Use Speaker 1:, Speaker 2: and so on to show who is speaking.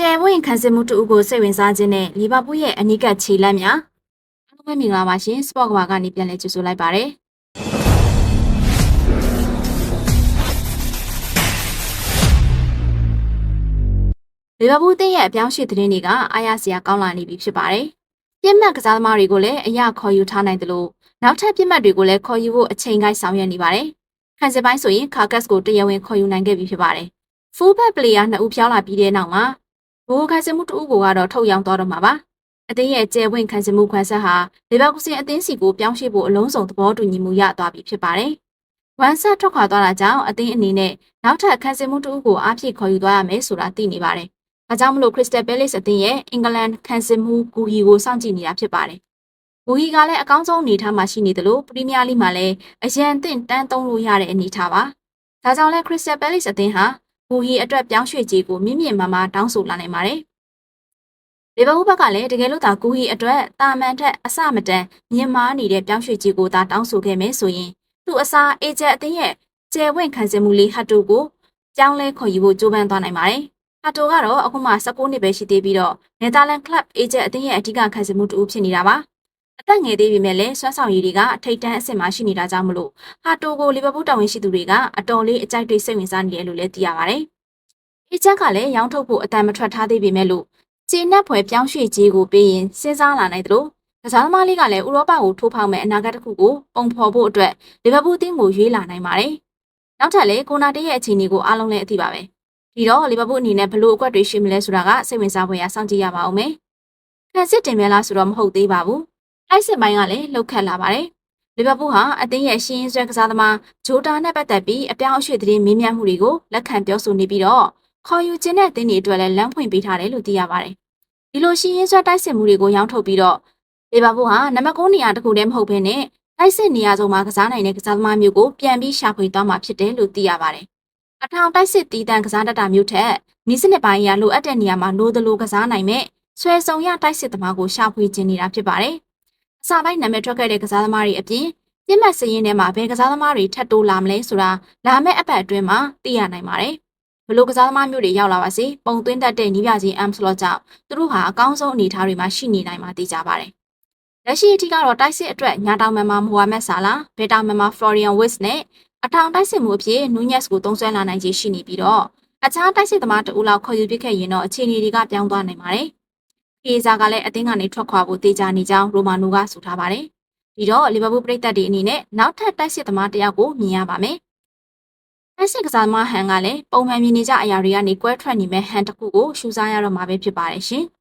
Speaker 1: ကျယ်ဝင့်ခံစစ်မှုတူကိုစိတ်ဝင်စားခြင်းနဲ့လီဗာပူးရဲ့အနီးကပ်ခြေလက်များအားလုံးပဲမင်္ဂလာပါရှင်စပေါ့ကဘာကနေပြန်လည်ကြိုဆိုလိုက်ပါတယ်လီဗာပူးတင်းရဲ့အပြောင်းအရွှေ့သတင်းတွေကအားရစရာကောင်းလာနေပြီဖြစ်ပါတယ်ပြစ်မှတ်ကစားသမားတွေကိုလည်းအရခေါ်ယူထားနိုင်တယ်လို့နောက်ထပ်ပြစ်မှတ်တွေကိုလည်းခေါ်ယူဖို့အချိန်ကိုက်ဆောင်ရွက်နေပါတယ်ခံစစ်ပိုင်းဆိုရင်ကာကတ်ကိုတရားဝင်ခေါ်ယူနိုင်ခဲ့ပြီဖြစ်ပါတယ်ဖူးဘက်ပလေယာနှစ်ဦးဖျောင်းလာပြီးတဲ့နောက်မှာ ဘိုးခံစစ်မှုတအုပ်ကိုကတော့ထုတ်ရောင်းသွားတော့မှာပါအသင်းရဲ့ကျယ်ဝင့်ခံစစ်မှုခွန်ဆက်ဟာလီဗာပူးစင်အသင်းစီကိုပြောင်းရွှေ့ဖို့အလုံးစုံသဘောတူညီမှုရသွားပြီဖြစ်ပါတယ်ဝမ်ဆက်ထွက်ခွာသွားတာကြောင့်အသင်းအနေနဲ့နောက်ထပ်ခံစစ်မှုတအုပ်ကိုအားဖြည့်ခေါ်ယူသွားရမယ်ဆိုတာသိနေပါတယ်ဒါကြောင့်မလို့ခရစ္စတယ်ပဲလစ်အသင်းရဲ့အင်္ဂလန်ခံစစ်မှုဂူဟီကိုစောင့်ကြည့်နေတာဖြစ်ပါတယ်ဂူဟီကလည်းအကောင်းဆုံးအနေထားမှာရှိနေတယ်လို့ပရီးမီးယားလိမှာလည်းအရန်အသင့်တန်းသုံးလို့ရတဲ့အနေထားပါဒါကြောင့်လဲခရစ္စတယ်ပဲလစ်အသင်းဟာ ဘူဟီအတွက်ပြောင်းရွှေ့ကြေးကိုမြင့်မြင့်မားမားတောင်းဆိုလာနိုင်ပါတယ်။လီဗာပူးဘက်ကလည်းတကယ်လို့သာကူဟီအတွက်တာမန်ထက်အဆမတန်မြင့်မားနေတဲ့ပြောင်းရွှေ့ကြေးကိုသာတောင်းဆိုခဲ့မယ်ဆိုရင်သူ့အစားအေဂျက်အသင်းရဲ့ကျယ်ဝင့်ခံစစ်မှုလေးဟတ်တိုကိုပြောင်းလဲခေါ်ယူဖို့ကြိုးပမ်းသွားနိုင်ပါတယ်။ဟတ်တိုကတော့အခုမှ19နှစ်ပဲရှိသေးပြီးတော့နယ်သာလန်ကလပ်အေဂျက်အသင်းရဲ့အဓိကခံစစ်မှုတူဖြစ်နေတာပါ။ အသက်ငယ်သေးပေမဲ့လည်းစွမ်းဆောင်ရည်တွေကထိတ်တန်းအဆင့်မှာရှိနေတာကြောင့်မလို့ဟာတိုကိုလီဗာပူးတာဝန်ရှိသူတွေကအတော်လေးအကြိုက်တွေစိတ်ဝင်စားနေတယ်လို့လည်းသိရပါတယ်။အချက်ကလည်းရောင်းထုတ်ဖို့အတန်မထွက်ထားသေးပေမဲ့လို့ခြေနှက်ဖွယ်ပြောင်းရွှေ့ကြီးကိုပေးရင်စဉ်းစားလာနိုင်တယ်လို့ကစားသမားလေးကလည်းဥရောပကိုထိုးဖောက်မဲ့အနာဂတ်တစ်ခုကိုပုံဖော်ဖို့အတွက်လီဗာပူးအသင်းကိုရွေးလာနိုင်ပါတယ်။နောက်ထပ်လည်းကိုနာတေးရဲ့အခြေအနေကိုအားလုံးလည်းအသိပါပဲ။ဒီတော့လီဗာပူးအနေနဲ့ဘလို့အကွက်တွေရှိမလဲဆိုတာကစိတ်ဝင်စားဖွယ်ရစောင့်ကြည့်ရပါအောင်မယ်။ခံစစ်တင်မဲလားဆိုတော့မဟုတ်သေးပါဘူး။ တိုက်စစ်ပိုင်းကလည်းလှုပ်ခတ်လာပါတယ်။လီဗာပူးဟာအသင်းရဲ့ရှင်းရင်းဆွဲကစားသမားဂျိုတာနဲ့ပတ်သက်ပြီးအပြောင်းအရွှေ့သတင်းမင်းမြတ်မှုတွေကိုလက်ခံပြောဆိုနေပြီးတော့ခေါ်ယူခြင်းတဲ့တင်းတွေအတွက်လည်းလမ်းဖွင့်ပေးထားတယ်လို့သိရပါတယ်။ဒီလိုရှင်းရင်းစွဲတိုက်စစ်မှုတွေကိုရောင်းထုတ်ပြီးတော့လီဗာပူးဟာနံပါတ်9နေရာတစ်ခုတည်းမဟုတ်ဘဲနဲ့တိုက်စစ်နေရာစုံမှာကစားနိုင်တဲ့ကစားသမားမျိုးကိုပြန်ပြီးရှာဖွေသွားမှာဖြစ်တယ်လို့သိရပါတယ်။အထောင်တိုက်စစ်တီးတန့်ကစားတတ်တာမျိုးထက်နီးစနစ်ပိုင်းအရလိုအပ်တဲ့နေရာမှာလိုသလိုကစားနိုင်မဲ့ဆွဲဆောင်ရတိုက်စစ်သမားကိုရှာဖွေခြင်းနေတာဖြစ်ပါတယ်။အ စာပိုင်းနာမည်ထွက်ခဲ့တဲ့ကစားသမားတွေအပြင်ပြစ်မှတ်စရင်ထဲမှာဘယ်ကစားသမားတွေထပ်တိုးလာမလဲဆိုတာလာမယ့်အပတ်အတွင်းမှာသိရနိုင်ပါတယ်။ဘလို့ကစားသမားမျိုးတွေရောက်လာပါစေပုံသွင်းတတ်တဲ့နီးပြချင်း am slot ကြောင့်သူတို့ဟာအကောင်းဆုံးအနေအထားတွေမှာရှိနေနိုင်မှာသိကြပါတယ်။လက်ရှိအထိကတော့တိုက်စစ်အတွက်ညာတောင်မြန်မာမိုဟာမက်ဆာလာဘယ်တောင်မြန်မာဖလော်ရီယန်ဝစ်နဲ့အထောင်တိုက်စစ်မှုအဖြစ်နူးညက်စ်ကိုသုံးဆွဲလာနိုင်ခြေရှိနေပြီးတော့အခြားတိုက်စစ်သမားတဦးလောက်ခေါ်ယူပစ်ခဲ့ရင်တော့အခြေအနေတွေကပြောင်းသွားနိုင်ပါတယ်။ ကေဇာကလည်းအသင်းကနေထွက်ခွာဖို့တေချာနေကြောင်းရိုမာနိုကဆိုထားပါတယ်။ဒီတော့လီဗာပူးပရိသတ်တွေအနေနဲ့နောက်ထပ်တိုက်စစ်သမားတစ်ယောက်ကိုမြင်ရပါမယ်။တက်စစ်ကစားသမားဟန်ကလည်းပုံမှန်မြင်နေကြအရာတွေကနေကွဲထွက်နေမဲ့ဟန်တစ်ခုကိုရှူစားရတော့မှာပဲဖြစ်ပါတယ်ရှင်။